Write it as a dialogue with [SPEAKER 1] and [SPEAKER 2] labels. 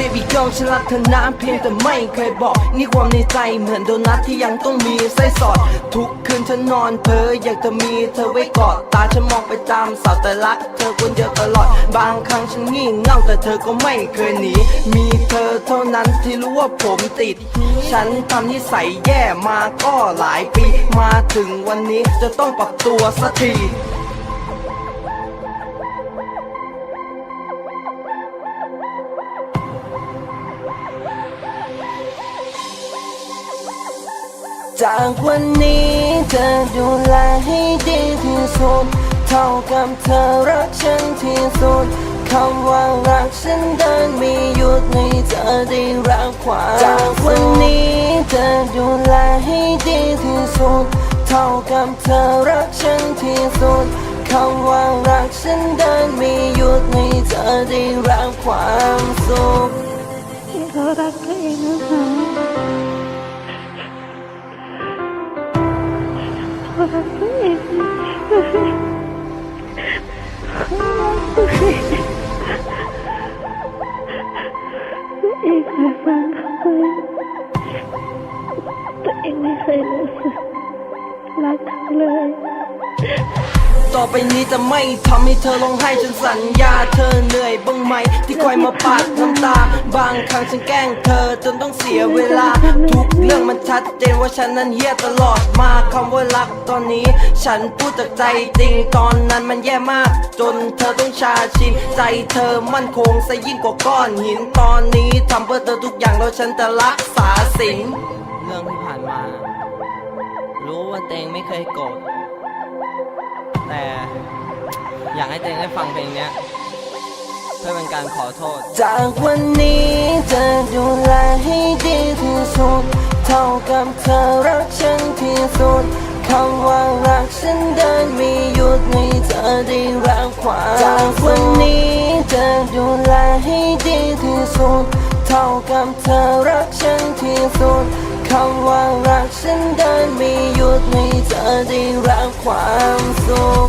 [SPEAKER 1] น้องฉันรักเธอนะเพียงแต่ไม่เคยบอก นี่ความในใจเหมือนโดนัทที่ยังต้องมีไส้สอด ทุกคืนฉันนอนเพ้ออยากจะมีเธอไว้กอด ตาฉันมองไปตามเสาวแต่รักเธอคนเดียวตลอด บางครั้งฉันงี่เง่าแต่เธอก็ไม่เคยหนี มีเธอเท่านั้นที่รู้ว่าผมติด ฉันทำนิสัยแย่มาก็หลายปี มาถึงวันนี้จะต้องปรับตัวสักที จากวันนี้จะดูแลให้ดีที่สุด เท่ากับเธอรักฉันที่สุดคำว่ารักฉันเดินไม่หยุดในเธอได้รักความจากวันนี้จะดูแลให้ดีที่สุด เท่ากับเธอรักฉันที่สุดคำว่ารักฉันเดินไม่หยุดในเธอได้รักความสุข
[SPEAKER 2] ที่เขารักตัวเองนะคะ เองเคยฟังเขาไปตัวเองไม่เคยรู้สึกรักเขาเลย
[SPEAKER 1] ต่อไปนี้จะไม่ทำให้เธอร้องไห้ฉันสัญญาเธอเหนื่อยบ้างไหม ที่คอยมาปาดน้ำตา บางครั้งฉันแกล้งเธอจนต้องเสียเวลา ทุกเรื่องมันชัดเจนว่าฉันนั้นเฮียตลอดมาคำว่ารักตอนนี้ ฉันพูดจากใจจริงตอนนั้นมันแย่มาก จนเธอต้องชาชิน ใจเธอมั่นคงซะยิ่งกว่าก้อนหินตอนนี้ทำเพื่อเธอทุกอย่างแล้วฉันจะรักษาสิ่งเรื่องที่ผ่านมา รู้ว่าเตงไม่เคยโกรธ แต่อยากให้เตงได้ฟังเพลงเนี้ยเพื่อเป็นการขอโทษ จากวันนี้จะดูแลให้ดีที่สุด เท่ากับเธอรักฉันที่สุดคำว่ารักฉันเดินไม่หยุดในเธอได้รักความจากวันนี้จะดูแลให้ดีที่สุด เท่ากับเธอรักฉันที่สุดคำว่ารักฉันเดิน ได้รักความสุข